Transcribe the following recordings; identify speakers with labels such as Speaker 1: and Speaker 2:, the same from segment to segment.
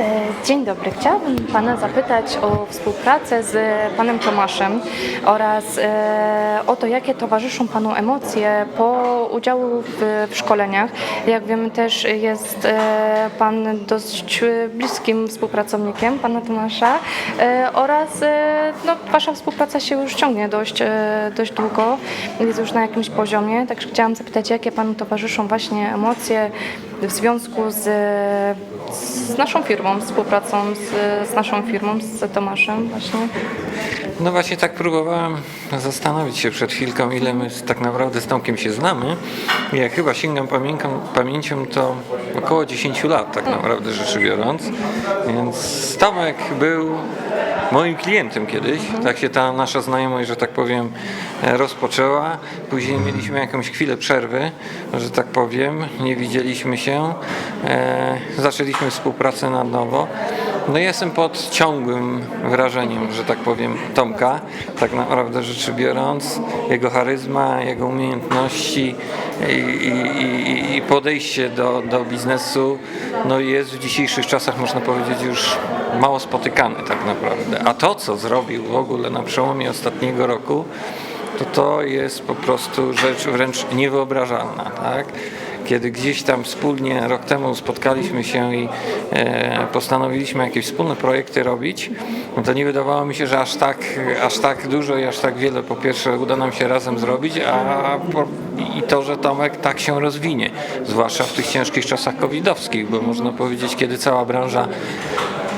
Speaker 1: E, Dzień dobry. Chciałabym Pana zapytać o współpracę z Panem Tomaszem oraz e, o to, jakie towarzyszą Panu emocje po udziału w, w szkoleniach. Jak wiemy też jest e, Pan dość e, bliskim współpracownikiem Pana Tomasza e, oraz no, Wasza współpraca się już ciągnie dość, dość długo, jest już na jakimś poziomie. Także chciałam zapytać, jakie Panu towarzyszą właśnie emocje w związku z, z naszą firmą, współpracą z, z naszą firmą, z Tomaszem właśnie.
Speaker 2: No właśnie tak próbowałem zastanowić się przed chwilką, ile my tak naprawdę z Tomkiem się znamy. Jak chyba sięgam pamięcią, pamięcią to około 10 lat tak naprawdę rzeczy biorąc. Więc Tomek był moim klientem kiedyś. Tak się ta nasza znajomość, że tak powiem, rozpoczęła. Później mieliśmy jakąś chwilę przerwy, że tak powiem. Nie widzieliśmy się. E, zaczęliśmy współpracę na nowo. No jestem pod ciągłym wrażeniem, że tak powiem, Tomka, tak naprawdę rzeczy biorąc, jego charyzma, jego umiejętności i, i, i- podejście do, do biznesu no jest w dzisiejszych czasach, można powiedzieć, już mało spotykany tak naprawdę. A to, co zrobił w ogóle na przełomie ostatniego roku, to to jest po prostu rzecz wręcz niewyobrażalna, tak? Kiedy gdzieś tam wspólnie rok temu spotkaliśmy się i e, postanowiliśmy jakieś wspólne projekty robić, no to nie wydawało mi się, że aż tak, aż tak dużo i aż tak wiele po pierwsze uda nam się razem zrobić, a i to, że Tomek tak się rozwinie, zwłaszcza w tych ciężkich czasach covidowskich, bo można powiedzieć, kiedy cała branża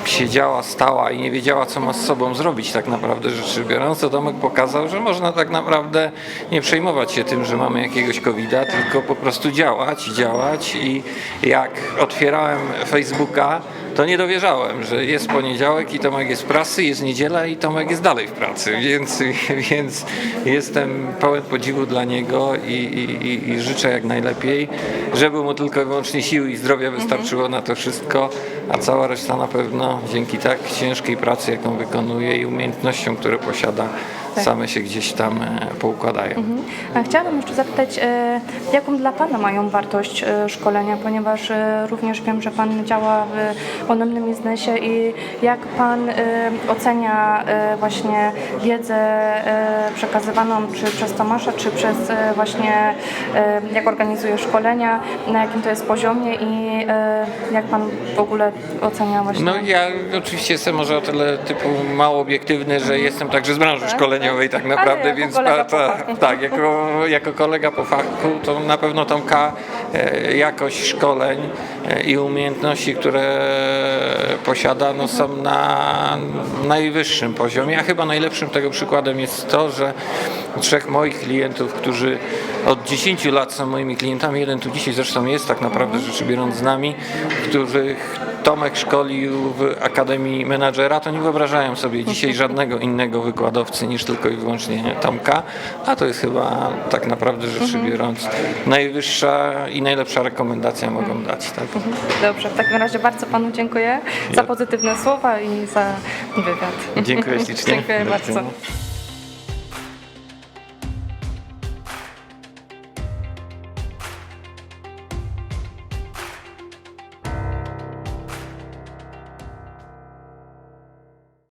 Speaker 2: siedziała, stała i nie wiedziała, co ma z sobą zrobić tak naprawdę rzeczy biorąc, to Tomek pokazał, że można tak naprawdę nie przejmować się tym, że mamy jakiegoś covid tylko po prostu działać, działać. I jak otwierałem Facebooka, to nie dowierzałem, że jest poniedziałek i Tomek jest w pracy, jest niedziela i Tomek jest dalej w pracy, więc, więc jestem pełen podziwu dla niego i, i, i, życzę jak najlepiej, żeby mu tylko i wyłącznie siły i zdrowia wystarczyło na to wszystko, a cała reszta na pewno dzięki tak ciężkiej pracy, jaką wykonuje i umiejętnościom, które posiada, same się gdzieś tam e, poukładają.
Speaker 1: A chciałabym jeszcze zapytać, e, jaką dla Pana mają wartość e, szkolenia, ponieważ również wiem, że Pan działa w anonimnym biznesie i jak Pan e, ocenia e, właśnie wiedzę e, przekazywaną czy przez Tomasza, czy przez właśnie jak organizuje szkolenia, na jakim to jest poziomie i jak Pan w ogóle ocenia właśnie?
Speaker 2: No ja oczywiście jestem może o tyle typu mało obiektywny, że jestem także z branży szkoleniowej tak naprawdę, więc ta, tak, jako, jako kolega po fachu to na pewno Tomka e, jakość szkoleń e, i umiejętności, które posiada no, są na najwyższym poziomie, a chyba najlepszym tego przykładem jest to, że trzech moich klientów, którzy od 10 lat są moimi klientami, jeden tu dzisiaj zresztą jest tak naprawdę rzeczy biorąc z nami, których Tomek szkolił w Akademii Menadżera, to nie wyobrażają sobie dzisiaj żadnego innego wykładowcy niż tylko i wyłącznie Tomka, a to jest chyba tak naprawdę rzeczy biorąc najwyższa i najlepsza rekomendacja mogą dać. Tak?
Speaker 1: Dobrze, w takim razie bardzo Panu dziękuję za
Speaker 2: Ja-
Speaker 1: pozytywne słowa i za wywiad.
Speaker 2: Dziękuję ślicznie.
Speaker 1: Dziękuję bardzo.